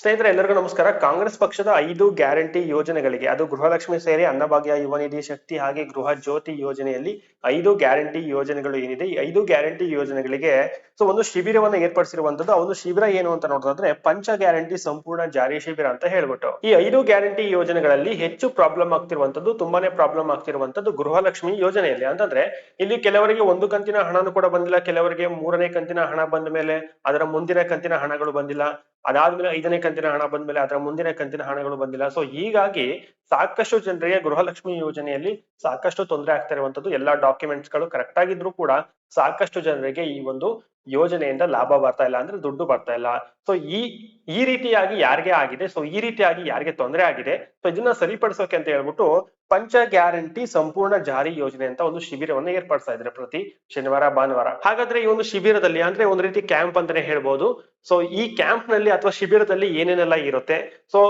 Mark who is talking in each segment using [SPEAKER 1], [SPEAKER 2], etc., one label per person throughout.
[SPEAKER 1] ಸ್ನೇಹಿತರೆ, ಎಲ್ಲರಿಗೂ ನಮಸ್ಕಾರ. ಕಾಂಗ್ರೆಸ್ ಪಕ್ಷದ ಐದು ಗ್ಯಾರಂಟಿ ಯೋಜನೆಗಳಿಗೆ, ಅದು ಗೃಹಲಕ್ಷ್ಮಿ ಸೇರಿ ಅನ್ನಭಾಗ್ಯ ಯುವ ನಿಧಿ ಶಕ್ತಿ ಹಾಗೆ ಗೃಹ ಜ್ಯೋತಿ ಯೋಜನೆಯಲ್ಲಿ ಐದು ಗ್ಯಾರಂಟಿ ಯೋಜನೆಗಳು ಏನಿದೆ. ಈ ಐದು ಗ್ಯಾರಂಟಿ ಯೋಜನೆಗಳಿಗೆ, ಸೊ ಒಂದು ಶಿಬಿರವನ್ನ ಏರ್ಪಡಿಸಿರುವಂತದ್ದು ಒಂದು ಶಿಬಿರ ಏನು ಅಂತ ನೋಡೋದಾದ್ರೆ, ಪಂಚ ಗ್ಯಾರಂಟಿ ಸಂಪೂರ್ಣ ಜಾರಿ ಶಿಬಿರ ಅಂತ ಹೇಳ್ಬಿಟ್ಟು. ಈ ಐದು ಗ್ಯಾರಂಟಿ ಯೋಜನೆಗಳಲ್ಲಿ ಹೆಚ್ಚು ಪ್ರಾಬ್ಲಮ್ ಆಗ್ತಿರುವಂತದ್ದು, ತುಂಬಾನೇ ಪ್ರಾಬ್ಲಮ್ ಆಗ್ತಿರುವಂತದ್ದು ಗೃಹಲಕ್ಷ್ಮಿ ಯೋಜನೆಯಲ್ಲಿ. ಅಂತಂದ್ರೆ, ಇಲ್ಲಿ ಕೆಲವರಿಗೆ ಒಂದು ಕಂತಿನ ಹಣನೂ ಕೂಡ ಬಂದಿಲ್ಲ, ಕೆಲವರಿಗೆ ಮೂರನೇ ಕಂತಿನ ಹಣ ಬಂದ ಮೇಲೆ ಅದರ ಮುಂದಿನ ಕಂತಿನ ಹಣಗಳು ಬಂದಿಲ್ಲ. ಅದಾದ್ಮೇಲೆ ಐದನೇ ಕಂತಿನ ಹಣ ಬಂದ್ಮೇಲೆ ಅದರ ಮುಂದಿನ ಕಂತಿನ ಹಣಗಳು ಬಂದಿಲ್ಲ. ಸೊ ಹೀಗಾಗಿ ಸಾಕಷ್ಟು ಜನರಿಗೆ ಗೃಹಲಕ್ಷ್ಮಿ ಯೋಜನೆಯಲ್ಲಿ ಸಾಕಷ್ಟು ತೊಂದರೆ ಆಗ್ತಾ ಇರುವಂತದ್ದು ಎಲ್ಲಾ ಡಾಕ್ಯುಮೆಂಟ್ಸ್ಗಳು ಕರೆಕ್ಟ್ ಆಗಿದ್ರು ಕೂಡ ಸಾಕಷ್ಟು ಜನರಿಗೆ ಈ ಒಂದು ಯೋಜನೆಯಿಂದ ಲಾಭ ಬರ್ತಾ ಇಲ್ಲ ಅಂದ್ರೆ ದುಡ್ಡು ಬರ್ತಾ ಇಲ್ಲ. ಸೊ ಈ ಈ ರೀತಿಯಾಗಿ ಯಾರಿಗೆ ಆಗಿದೆ? ಸೊ ಈ ರೀತಿಯಾಗಿ ಯಾರಿಗೆ ತೊಂದರೆ ಆಗಿದೆ? ಸೊ ಇದನ್ನ ಸರಿಪಡಿಸೋಕೆ ಅಂತ ಹೇಳ್ಬಿಟ್ಟು ಪಂಚ ಗ್ಯಾರಂಟಿ ಸಂಪೂರ್ಣ ಜಾರಿ ಯೋಜನೆ ಅಂತ ಒಂದು ಶಿಬಿರವನ್ನ ಏರ್ಪಡಿಸ್ತಾ ಇದ್ದಾರೆ ಪ್ರತಿ ಶನಿವಾರ, ಭಾನುವಾರ. ಹಾಗಾದ್ರೆ ಈ ಒಂದು ಶಿಬಿರದಲ್ಲಿ ಅಂದ್ರೆ ಒಂದು ರೀತಿ ಕ್ಯಾಂಪ್ ಅಂತಾನೆ ಹೇಳ್ಬೋದು. ಸೊ ಈ ಕ್ಯಾಂಪ್ನಲ್ಲಿ ಅಥವಾ ಶಿಬಿರದಲ್ಲಿ ಏನೇನೆಲ್ಲ ಇರುತ್ತೆ? ಸೊ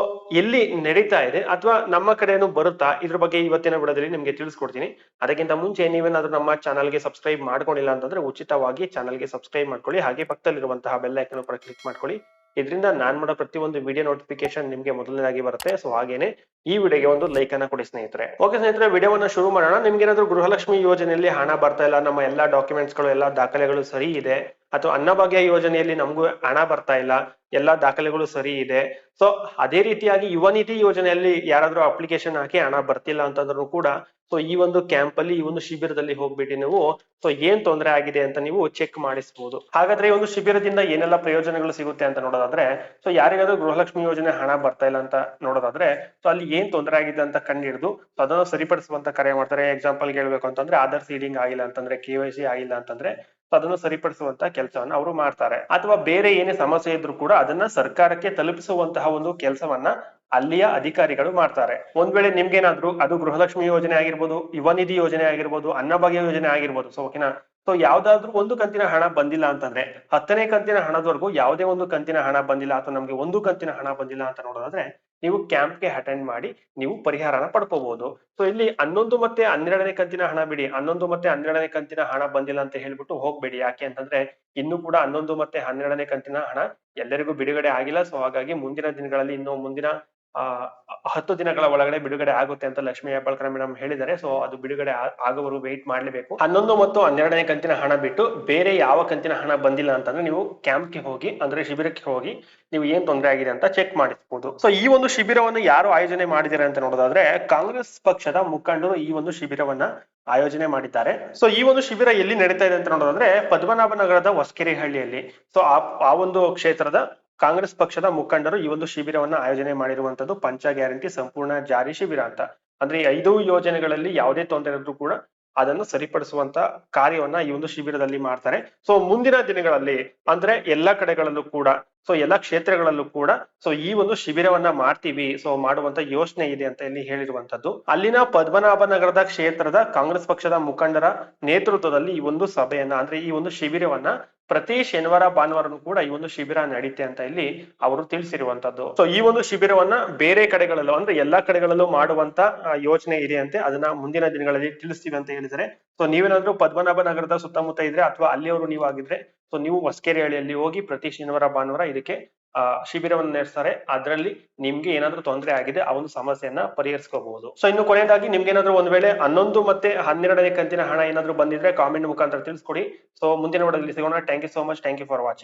[SPEAKER 1] ಎಲ್ಲಿ ನಡೀತಾ ಇದೆ? ಅಥವಾ ನಮ್ಮ ಕಡೆನೂ ಬರುತ್ತಾ? ಇದ್ರ ಬಗ್ಗೆ ಇವತ್ತಿನ ವಿಡದಲ್ಲಿ ನಿಮ್ಗೆ ತಿಳಿಸ್ಕೊಡ್ತೀನಿ. ಅದಕ್ಕಿಂತ ಮುಂಚೆ ನೀವೇನಾದ್ರೂ ನಮ್ಮ ಚಾನಲ್ಗೆ ಸಬ್ಸ್ಕ್ರೈಬ್ ಮಾಡ್ಕೊಂಡಿಲ್ಲ ಅಂತಂದ್ರೆ ಉಚಿತವಾಗಿ ಚಾನಲ್ಗೆ ಸಬ್ಸ್ಕ್ರೈಬ್ ಮಾಡ್ಕೊಳ್ಳಿ. ಹಾಗೆ ಪಕ್ಕದಲ್ಲಿರುವಂತಹ ಬೆಲ್ ಐಕನ್ ಕೂಡ ಕ್ಲಿಕ್ ಮಾಡ್ಕೊಳ್ಳಿ. ಇದರಿಂದ ನಾನ್ ಮಾಡೋ ಪ್ರತಿಯೊಂದು ವಿಡಿಯೋ ನೋಟಿಫಿಕೇಶನ್ ನಿಮ್ಗೆ ಮೊದಲನೇದಾಗಿ ಬರುತ್ತೆ. ಸೊ ಹಾಗೇನೆ ಈ ವಿಡಿಯೋಗೆ ಒಂದು ಲೈಕ್ ಅನ್ನ ಕೊಡಿ ಸ್ನೇಹಿತರೆ. ಓಕೆ ಸ್ನೇಹಿತರೆ, ವಿಡಿಯೋವನ್ನ ಶುರು ಮಾಡೋಣ. ನಿಮ್ಗೆ ಏನಾದ್ರೂ ಗೃಹಲಕ್ಷ್ಮಿ ಯೋಜನೆಯಲ್ಲಿ ಹಣ ಬರ್ತಾ ಇಲ್ಲ. ನಮ್ಮ ಎಲ್ಲಾ ಡಾಕ್ಯುಮೆಂಟ್ಸ್ಗಳು, ಎಲ್ಲಾ ದಾಖಲೆಗಳು ಸರಿ ಇದೆ. ಅಥವಾ ಅನ್ನಭಾಗ್ಯ ಯೋಜನೆಯಲ್ಲಿ ನಮಗೂ ಹಣ ಬರ್ತಾ ಇಲ್ಲ, ಎಲ್ಲಾ ದಾಖಲೆಗಳು ಸರಿ ಇದೆ. ಸೊ ಅದೇ ರೀತಿಯಾಗಿ ಯುವ ನಿಧಿ ಯೋಜನೆಯಲ್ಲಿ ಯಾರಾದ್ರೂ ಅಪ್ಲಿಕೇಶನ್ ಹಾಕಿ ಹಣ ಬರ್ತಿಲ್ಲ ಅಂತಂದ್ರೂ ಕೂಡ ಸೊ ಈ ಒಂದು ಕ್ಯಾಂಪ್ ಅಲ್ಲಿ, ಈ ಒಂದು ಶಿಬಿರದಲ್ಲಿ ಹೋಗ್ಬಿಟ್ಟು ನೀವು. ಸೊ ಏನ್ ತೊಂದರೆ ಆಗಿದೆ ಅಂತ ನೀವು ಚೆಕ್ ಮಾಡಿಸಬಹುದು ಹಾಗಾದ್ರೆ ಈ ಒಂದು ಶಿಬಿರದಿಂದ ಏನೆಲ್ಲ ಪ್ರಯೋಜನಗಳು ಸಿಗುತ್ತೆ ಅಂತ ನೋಡೋದಾದ್ರೆ ಸೊ ಯಾರಿಗಾದ್ರೂ ಗೃಹಲಕ್ಷ್ಮಿ ಯೋಜನೆ ಹಣ ಬರ್ತಾ ಇಲ್ಲ ಅಂತ ನೋಡೋದಾದ್ರೆ ಸೊ ಅಲ್ಲಿ ಏನ್ ತೊಂದರೆ ಆಗಿದೆ ಅಂತ ಕಂಡಿಡಿದು ಸೊ ಅದನ್ನು ಸರಿಪಡಿಸುವಂತ ಕರೆ ಮಾಡ್ತಾರೆ. ಎಕ್ಸಾಂಪಲ್ ಹೇಳ್ಬೇಕು ಅಂತಂದ್ರೆ, ಆಧಾರ್ ಸೀಡಿಂಗ್ ಆಗಿಲ್ಲ ಅಂತಂದ್ರೆ ಕೆ ವೈ ಸಿ ಆಗಿಲ್ಲ ಅಂತಂದ್ರೆ ಅದನ್ನು ಸರಿಪಡಿಸುವಂತಹ ಕೆಲಸವನ್ನ ಅವರು ಮಾಡ್ತಾರೆ. ಅಥವಾ ಬೇರೆ ಏನೇ ಸಮಸ್ಯೆ ಇದ್ರೂ ಕೂಡ ಅದನ್ನ ಸರ್ಕಾರಕ್ಕೆ ತಲುಪಿಸುವಂತಹ ಒಂದು ಕೆಲಸವನ್ನ ಅಲ್ಲಿಯ ಅಧಿಕಾರಿಗಳು ಮಾಡ್ತಾರೆ. ಒಂದ್ ವೇಳೆ ನಿಮ್ಗೇನಾದ್ರೂ ಅದು ಗೃಹಲಕ್ಷ್ಮಿ ಯೋಜನೆ ಆಗಿರ್ಬೋದು, ಯುವ ನಿಧಿ ಯೋಜನೆ ಆಗಿರ್ಬೋದು ಅನ್ನಭಾಗ್ಯ ಯೋಜನೆ ಆಗಿರ್ಬೋದು ಸೊ ಓಕೆನಾ ಸೊ ಯಾವ್ದಾದ್ರು ಒಂದು ಕಂತಿನ ಹಣ ಬಂದಿಲ್ಲ ಅಂತಂದ್ರೆ, ಹತ್ತನೇ ಕಂತಿನ ಹಣದವರೆಗೂ ಯಾವುದೇ ಒಂದು ಕಂತಿನ ಹಣ ಬಂದಿಲ್ಲ ಅಥವಾ ನಮ್ಗೆ ಒಂದು ಕಂತಿನ ಹಣ ಬಂದಿಲ್ಲ ಅಂತ ನೋಡೋದಾದ್ರೆ ನೀವು ಕ್ಯಾಂಪ್ಗೆ ಅಟೆಂಡ್ ಮಾಡಿ ನೀವು ಪರಿಹಾರನ ಪಡ್ಕೋಬಹುದು ಸೊ ಇಲ್ಲಿ ಹನ್ನೊಂದು ಮತ್ತೆ ಹನ್ನೆರಡನೇ ಕಂತಿನ ಹಣ ಬಿಡಿ. ಹನ್ನೊಂದು ಮತ್ತೆ ಹನ್ನೆರಡನೇ ಕಂತಿನ ಹಣ ಬಂದಿಲ್ಲ ಅಂತ ಹೇಳ್ಬಿಟ್ಟು ಹೋಗ್ಬೇಡಿ. ಯಾಕೆ ಅಂತಂದ್ರೆ ಇನ್ನು ಕೂಡ ಹನ್ನೊಂದು ಮತ್ತೆ ಹನ್ನೆರಡನೇ ಕಂತಿನ ಹಣ ಎಲ್ಲರಿಗೂ ಬಿಡುಗಡೆ ಆಗಿಲ್ಲ. ಸೊ ಹಾಗಾಗಿ ಮುಂದಿನ ದಿನಗಳಲ್ಲಿ ಇನ್ನು ಮುಂದಿನ ಹತ್ತು ದಿನಗಳ ಒಳಗಡೆ ಬಿಡುಗಡೆ ಆಗುತ್ತೆ ಅಂತ ಲಕ್ಷ್ಮೀ ಹೆಬ್ಬಾಳ್ಕರ್ ಮೇಡಮ್ ಹೇಳಿದ್ದಾರೆ. ಸೊ ಅದು ಬಿಡುಗಡೆ ಆಗುವರು ವೆಯ್ಟ್ ಮಾಡ್ಲೇಬೇಕು. ಹನ್ನೊಂದು ಮತ್ತು ಹನ್ನೆರಡನೇ ಕಂತಿನ ಹಣ ಬಿಟ್ಟು ಬೇರೆ ಯಾವ ಕಂತಿನ ಹಣ ಬಂದಿಲ್ಲ ಅಂತಂದ್ರೆ ನೀವು ಕ್ಯಾಂಪ್ಗೆ ಹೋಗಿ, ಅಂದ್ರೆ ಶಿಬಿರಕ್ಕೆ ಹೋಗಿ ನೀವು ಏನ್ ತೊಂದರೆ ಆಗಿದೆ ಅಂತ ಚೆಕ್ ಮಾಡಿಸಬಹುದು ಸೊ ಈ ಒಂದು ಶಿಬಿರವನ್ನು ಯಾರು ಆಯೋಜನೆ ಮಾಡಿದ್ದಾರೆ ಅಂತ ನೋಡೋದಾದ್ರೆ ಕಾಂಗ್ರೆಸ್ ಪಕ್ಷದ ಮುಖಂಡರು ಈ ಒಂದು ಶಿಬಿರವನ್ನ ಆಯೋಜನೆ ಮಾಡಿದ್ದಾರೆ. ಸೊ ಈ ಒಂದು ಶಿಬಿರ ಎಲ್ಲಿ ನಡೀತಾ ಇದೆ ಅಂತ ನೋಡೋದಾದ್ರೆ ಪದ್ಮನಾಭ ನಗರದ ಸೊ ಆ ಒಂದು ಕ್ಷೇತ್ರದ ಕಾಂಗ್ರೆಸ್ ಪಕ್ಷದ ಮುಖಂಡರು ಈ ಒಂದು ಶಿಬಿರವನ್ನ ಆಯೋಜನೆ ಮಾಡಿರುವಂತದ್ದು ಪಂಚ ಗ್ಯಾರಂಟಿ ಸಂಪೂರ್ಣ ಜಾರಿ ಶಿಬಿರ ಅಂತ. ಅಂದ್ರೆ ಈ ಐದು ಯೋಜನೆಗಳಲ್ಲಿ ಯಾವುದೇ ತೊಂದರೆ ಇದ್ರೂ ಕೂಡ ಅದನ್ನು ಸರಿಪಡಿಸುವಂತ ಕಾರ್ಯವನ್ನ ಈ ಒಂದು ಶಿಬಿರದಲ್ಲಿ ಮಾಡ್ತಾರೆ. ಸೊ ಮುಂದಿನ ದಿನಗಳಲ್ಲಿ ಅಂದ್ರೆ ಎಲ್ಲಾ ಕಡೆಗಳಲ್ಲೂ ಕೂಡ ಸೊ ಎಲ್ಲ ಕ್ಷೇತ್ರಗಳಲ್ಲೂ ಕೂಡ ಸೊ ಈ ಒಂದು ಶಿಬಿರವನ್ನ ಮಾಡ್ತೀವಿ. ಸೊ ಮಾಡುವಂತ ಯೋಚನೆ ಇದೆ ಅಂತ ಇಲ್ಲಿ ಹೇಳಿರುವಂತದ್ದು ಅಲ್ಲಿನ ಪದ್ಮನಾಭ ನಗರದ ಕ್ಷೇತ್ರದ ಕಾಂಗ್ರೆಸ್ ಪಕ್ಷದ ಮುಖಂಡರ ನೇತೃತ್ವದಲ್ಲಿ ಈ ಒಂದು ಸಭೆಯನ್ನ, ಅಂದ್ರೆ ಈ ಒಂದು ಶಿಬಿರವನ್ನ ಪ್ರತಿ ಶನಿವಾರ, ಭಾನುವಾರನು ಕೂಡ ಈ ಒಂದು ಶಿಬಿರ ನಡೀತೆ ಅಂತ ಇಲ್ಲಿ ಅವರು ತಿಳಿಸಿರುವಂತದ್ದು ಸೊ ಈ ಒಂದು ಶಿಬಿರವನ್ನ ಬೇರೆ ಕಡೆಗಳಲ್ಲೂ, ಅಂದ್ರೆ ಎಲ್ಲಾ ಕಡೆಗಳಲ್ಲೂ ಮಾಡುವಂತ ಯೋಚನೆ ಇದೆ ಅಂತೆ. ಅದನ್ನ ಮುಂದಿನ ದಿನಗಳಲ್ಲಿ ತಿಳಿಸ್ತೀವಿ ಅಂತ ಹೇಳಿದರೆ ಸೊ ನೀವೇನಾದ್ರೂ ಪದ್ಮನಾಭ ನಗರದ ಸುತ್ತಮುತ್ತ ಇದ್ರೆ ಅಥವಾ ಅಲ್ಲಿಯವರು ನೀವು ಆಗಿದ್ರೆ ಸೊ ನೀವು ಹೊಸಕೆರೆಹಳ್ಳಿಯಲ್ಲಿ ಹೋಗಿ ಪ್ರತಿ ಶನಿವಾರ, ಭಾನುವಾರ ಇದಕ್ಕೆ ಶಿಬಿರವನ್ನು ನಡೆಸ್ತಾರೆ. ಅದರಲ್ಲಿ ನಿಮ್ಗೆ ಏನಾದ್ರೂ ತೊಂದರೆ ಆಗಿದೆ, ಆ ಒಂದು ಸಮಸ್ಯೆಯನ್ನ ಪರಿಹರಿಸ್ಕೋಬಹುದು. ಸೊ ಇನ್ನು ಕೊನೆಯದಾಗಿ ನಿಮ್ಗೆ ಏನಾದ್ರು ಒಂದ್ ವೇಳೆ ಹನ್ನೊಂದು ಮತ್ತೆ ಹನ್ನೆರಡನೇ ಕಂತಿನ ಹಣ ಏನಾದ್ರು ಬಂದಿದ್ರೆ ಕಾಮೆಂಟ್ ಮುಖಾಂತರ ತಿಳಿಸ್ಕೊಡಿ. ಸೊ ಮುಂದಿನ ವಿಡಿಯೋದಲ್ಲಿ ಸಿಗೋಣ. Thank you so much thank you for watching